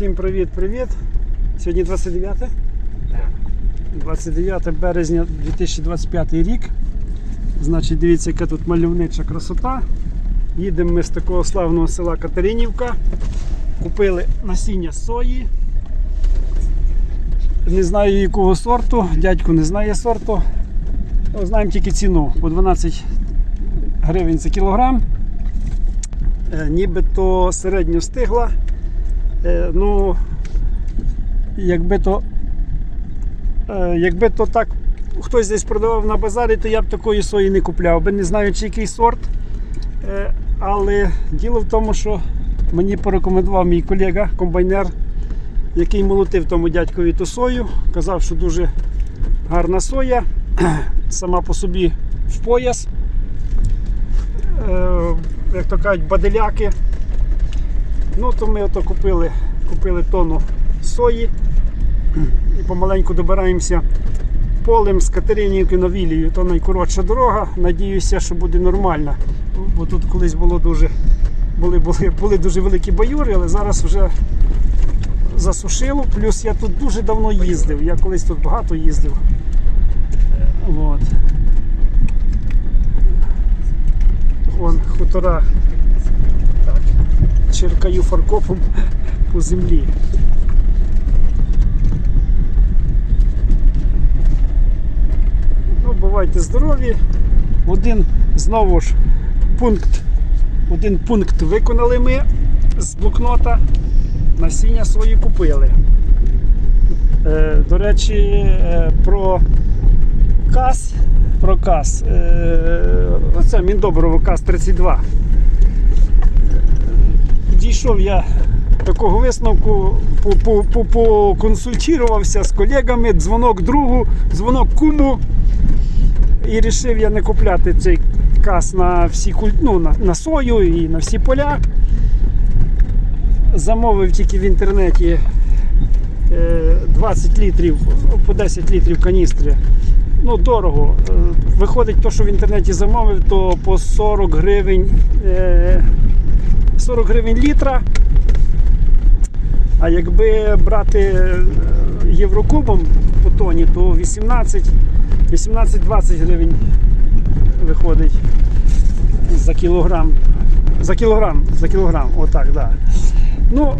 Всім привіт-привіт. Сьогодні 29? 29 березня 2025 рік. Значить, дивіться, яка тут мальовнича красота. Їдемо ми з такого славного села Катеринівка. Купили насіння сої. Не знаю якого сорту, дядько не знає сорту. Ну, Знаємо тільки ціну по 12 гривень за кілограм. Е, Нібито середньо стигла. Е, ну, якби то, е, якби то так хтось десь продавав на базарі, то я б такої сої не купляв, би не знаю, чи який сорт. Е, але діло в тому, що мені порекомендував мій колега, комбайнер, який молотив тому дядькові ту сою. Казав, що дуже гарна соя, сама по собі в пояс. Як то кажуть, баделяки. Ну, то ми ото купили, купили тонну сої і помаленьку добираємося полем з Катеринівки на Вілію. То найкоротша дорога. Надіюся, що буде нормально. Бо тут колись було дуже, були, були, були дуже великі баюри, але зараз вже засушило. Плюс я тут дуже давно їздив. Я колись тут багато їздив. От. Вон хутора. Черкаю фаркопом по землі. Ну, бувайте здорові. Один знову ж пункт. Один пункт виконали ми з блокнота. Насіння свої купили. Е, до речі, е, про каз. Про каз. Е, оце Міндоброво каз 32 дійшов я такого висновку, по- по- по- поконсультувався з колегами, дзвонок другу, дзвонок куму. І вирішив я не купляти цей кас на всі ну, на, на сою і на всі поля. Замовив тільки в інтернеті е, 20 літрів, по 10 літрів каністри. Ну, дорого. Е, Виходить, то, що в інтернеті замовив, то по 40 гривень. Е, 40 гривень літра. А якби брати е, єврокубом по тоні, то 18 18-20 гривень виходить за кілограм. За кілограм, за кілограм, отак, да. Ну,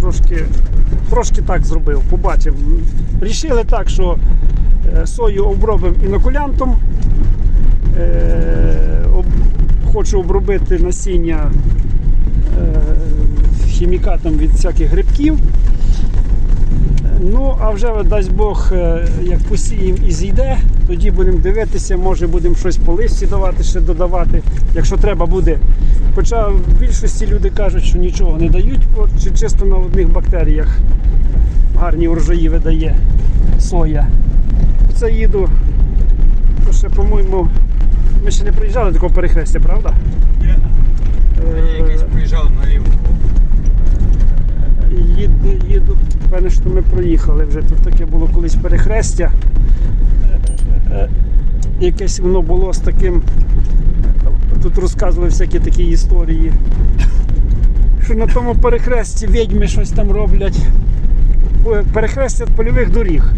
трошки, трошки так зробив, побачимо. Рішили так, що е, сою обробимо інокулянтом. Хочу обробити насіння е, хімікатом від всяких грибків. Ну, а вже дасть Бог, е, як посіємо і зійде, тоді будемо дивитися, може будемо щось по листі давати, ще додавати, якщо треба буде. Хоча в більшості люди кажуть, що нічого не дають, чи чисто на одних бактеріях гарні урожаї видає соя. Це їду, ще, по-моєму, ми ще не приїжджали до такого перехрестя, правда? Ні. Е, Якийсь приїжджав наліво. Їду, їду, певне, що ми проїхали вже. Тут таке було колись перехрестя. Е, е, Якесь воно було з таким. Тут розказували всякі такі історії. Що на тому перехресті відьми щось там роблять. Перехрестя польових доріг.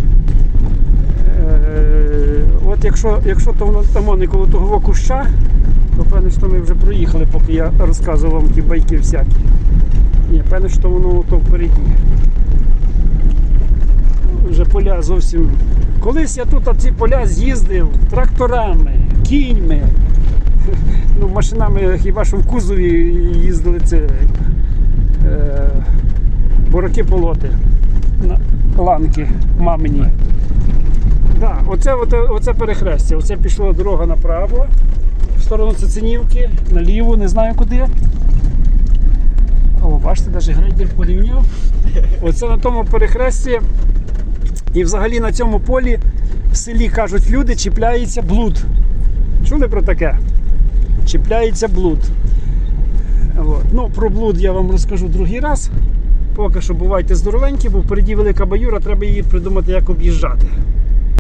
От якщо, якщо то воно там коло того куща, то певне, що ми вже проїхали, поки я розказував вам ті байки всякі. Ні, певне, що воно то впереді. Вже поля зовсім. Колись я тут ці поля з'їздив тракторами, кіньми. Ну, машинами хіба що в кузові їздили це е, бураки полоти. На ланки мамині. Да, оце, оце, оце перехрестя. Оце пішла дорога направо, в сторону Цицинівки, наліво, не знаю куди. О, бачите, навіть грейдер порівняв. Оце на тому перехресті. І взагалі на цьому полі в селі кажуть, люди чіпляється блуд. Чули про таке? Чіпляється блуд. От. Ну, про блуд я вам розкажу другий раз. Поки що бувайте здоровенькі, бо впереді велика баюра, треба її придумати, як об'їжджати.